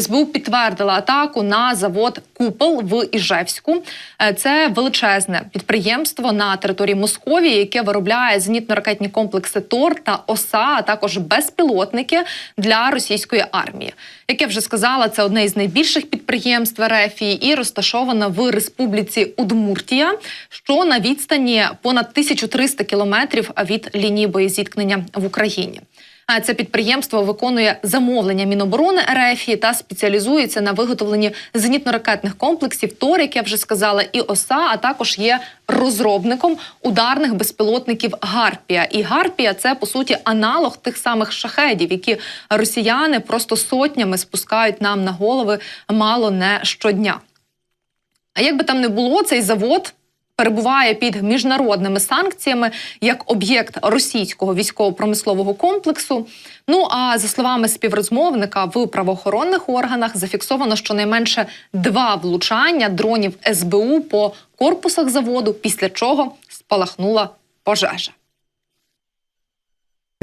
СБУ підтвердила атаку на завод Купол в Іжевську. Е, Це величезне підприємство на території Московії, яке виробляє зенітно-ракетні комплекси ТОР та ОСА, а також безпілотники для російської армії. Як я вже сказала, це одне із найбільших підприємств РФ і розташоване в республіці Удмуртія, що на відстані понад 1300 кілометрів від лінії боєзіткнення в Україні. Це підприємство виконує замовлення Міноборони РФ та спеціалізується на виготовленні зенітно-ракетних комплексів ТОР, як я вже сказала, і ОСА, а також є розробником ударних безпілотників Гарпія. І Гарпія це по суті аналог тих самих шахедів, які росіяни просто сотнями спускають нам на голови мало не щодня. А як би там не було, цей завод перебуває під міжнародними санкціями як об'єкт російського військово-промислового комплексу. Ну а за словами співрозмовника в правоохоронних органах зафіксовано щонайменше два влучання дронів СБУ по корпусах заводу, після чого спалахнула пожежа.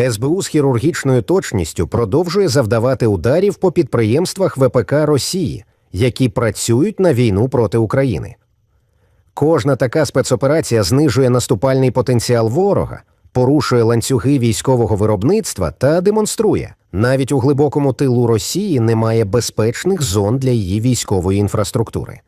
СБУ з хірургічною точністю продовжує завдавати ударів по підприємствах ВПК Росії, які працюють на війну проти України. Кожна така спецоперація знижує наступальний потенціал ворога, порушує ланцюги військового виробництва та демонструє, навіть у глибокому тилу Росії немає безпечних зон для її військової інфраструктури.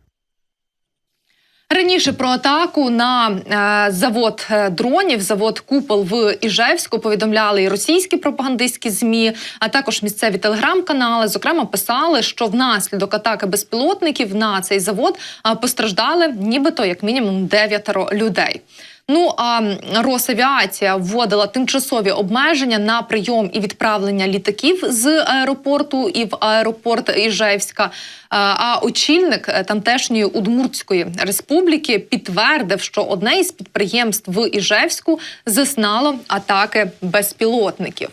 Раніше про атаку на е, завод е, дронів, завод Купол в Іжевську повідомляли і російські пропагандистські змі, а також місцеві телеграм-канали. Зокрема, писали, що внаслідок атаки безпілотників на цей завод е, постраждали, нібито як мінімум дев'ятеро людей. Ну а Росавіація вводила тимчасові обмеження на прийом і відправлення літаків з аеропорту і в аеропорт Іжевська. А очільник е, тамтешньої Удмуртської республіки підтвердив, що одне із підприємств в Іжевську зазнало атаки безпілотників.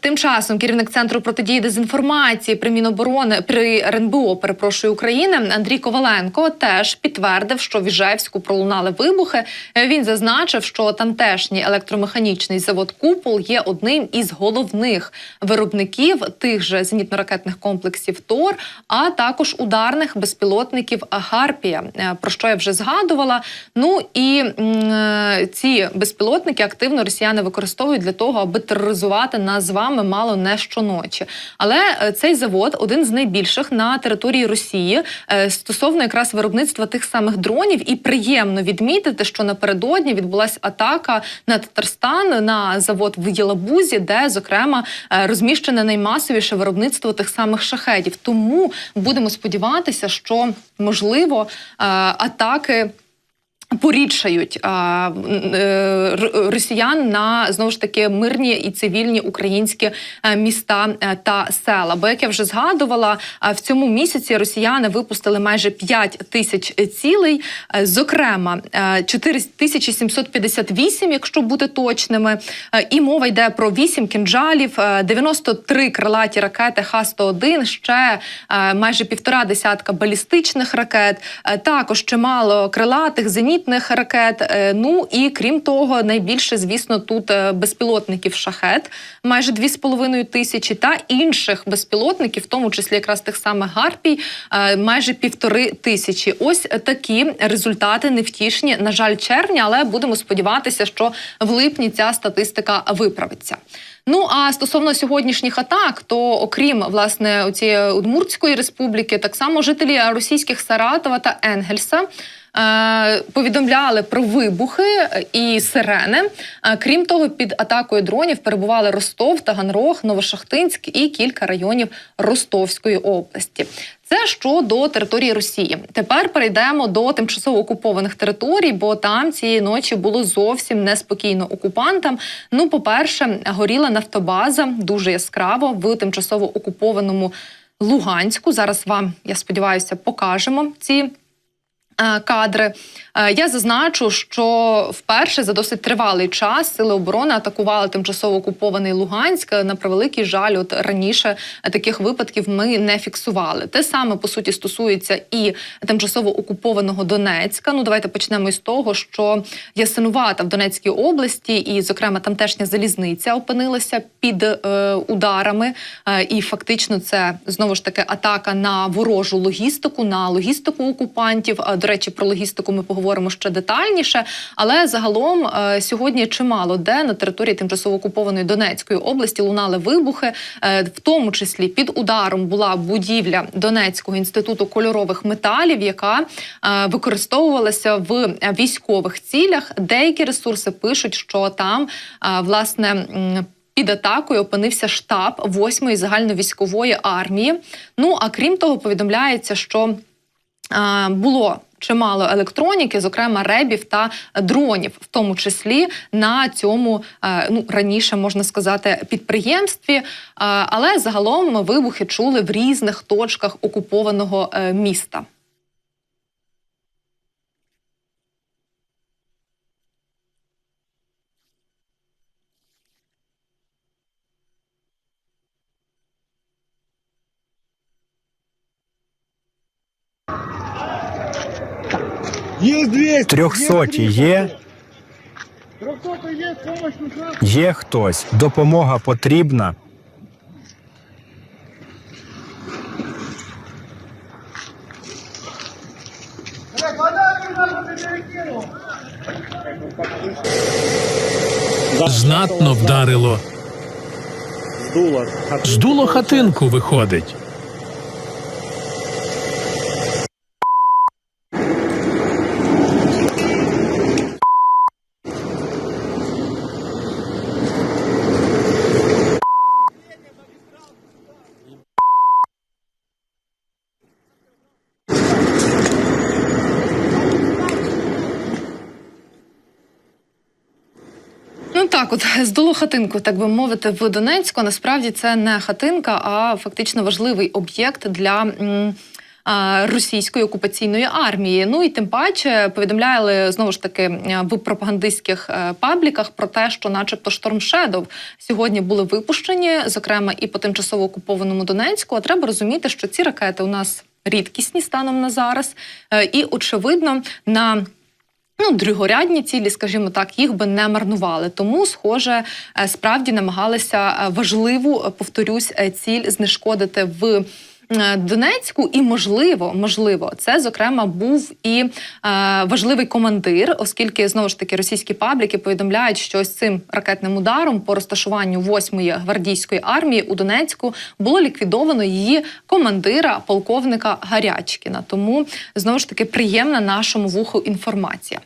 Тим часом керівник центру протидії дезінформації при Міноборони при РНБО, перепрошую України, Андрій Коваленко теж підтвердив, що в Іжевську пролунали вибухи. Він зазначив, що тамтешній електромеханічний завод Купол є одним із головних виробників тих же зенітно-ракетних комплексів ТОР, а також ударних безпілотників Гарпія, е, про що я вже згадувала. Ну і м, ці безпілотники активно росіяни використовують для того, аби тероризувати з вами мало не щоночі. Але е, цей завод один з найбільших на території Росії е, стосовно якраз виробництва тих самих дронів. І приємно відмітити, що напередодні відбулася атака на Татарстан на завод в Єлабузі, де зокрема е, розміщене наймасовіше виробництво тих самих шахедів. Тому будемо сподіватися, що можливо атаки порідшають а, е, росіян на знову ж таки мирні і цивільні українські е, міста е, та села. Бо як я вже згадувала, в цьому місяці росіяни випустили майже 5 тисяч цілей, зокрема е, 4758, якщо бути точними. І мова йде про 8 кінжалів, е, 93 крилаті ракети Х-101, ще майже півтора десятка балістичних ракет, також чимало крилатих зенітних ракет. Е, Ну і крім того, найбільше, звісно, тут е, безпілотників шахет, майже 2,5 тисячі, та інших безпілотників, в тому числі якраз тих самих гарпій, е, майже півтори тисячі. Ось такі результати невтішні. На жаль, червня, але будемо сподіватися, що в липні ця статистика виправиться. Ну а стосовно сьогоднішніх атак, то окрім власне цієї Удмуртської республіки, так само жителі російських Саратова та Енгельса. Е, Повідомляли про вибухи і сирени. Е, Крім того, під атакою дронів перебували Ростов, Таганрог, Новошахтинськ і кілька районів Ростовської області. Це щодо території Росії. Тепер перейдемо до тимчасово окупованих територій, бо там цієї ночі було зовсім неспокійно окупантам. Ну, по-перше, горіла нафтобаза дуже яскраво в тимчасово окупованому Луганську. Зараз вам, я сподіваюся, покажемо ці Кадри Е, я зазначу, що вперше за досить тривалий час сили оборони атакували тимчасово окупований Луганськ. На превеликий жаль, от раніше таких випадків ми не фіксували. Те саме по суті стосується і тимчасово окупованого Донецька. Ну давайте почнемо із того, що Ясинувата в Донецькій області, і, зокрема, тамтешня залізниця опинилася під е, ударами. Е, і фактично це знову ж таки атака на ворожу логістику, на логістику окупантів. До речі, про логістику ми поговоримо ще детальніше. Але загалом е, сьогодні чимало де на території тимчасово окупованої Донецької області лунали вибухи, Е, в тому числі під ударом була будівля Донецького інституту кольорових металів, яка е, використовувалася в військових цілях. Деякі ресурси пишуть, що там власне. Під атакою опинився штаб 8-ї загальновійськової армії. Ну а крім того, повідомляється, що було чимало електроніки, зокрема ребів та дронів, в тому числі на цьому е, ну раніше можна сказати підприємстві. Е, Але загалом вибухи чули в різних точках окупованого е, міста. Трьохсоті є, є хтось. Допомога потрібна. Знатно вдарило. Здуло хатинку виходить. От здуло хатинку, так би мовити, в Донецьку. Насправді це не хатинка, а фактично важливий об'єкт для. Російської окупаційної армії, ну і тим паче повідомляли знову ж таки в пропагандистських е, пабліках про те, що, начебто, Шторм Шедов сьогодні були випущені, зокрема і по тимчасово окупованому Донецьку. А треба розуміти, що ці ракети у нас рідкісні станом на зараз, Е, і очевидно на Ну, другорядні цілі, скажімо так, їх би не марнували. Тому, схоже, е, справді намагалися е, важливу, е, повторюсь, ціль знешкодити в. Е, Донецьку, і можливо, можливо, це зокрема був і е, важливий командир, оскільки знову ж таки російські пабліки повідомляють, що ось цим ракетним ударом по розташуванню 8-ї гвардійської армії у Донецьку було ліквідовано її командира, полковника Гарячкіна. Тому знову ж таки приємна нашому вуху інформація.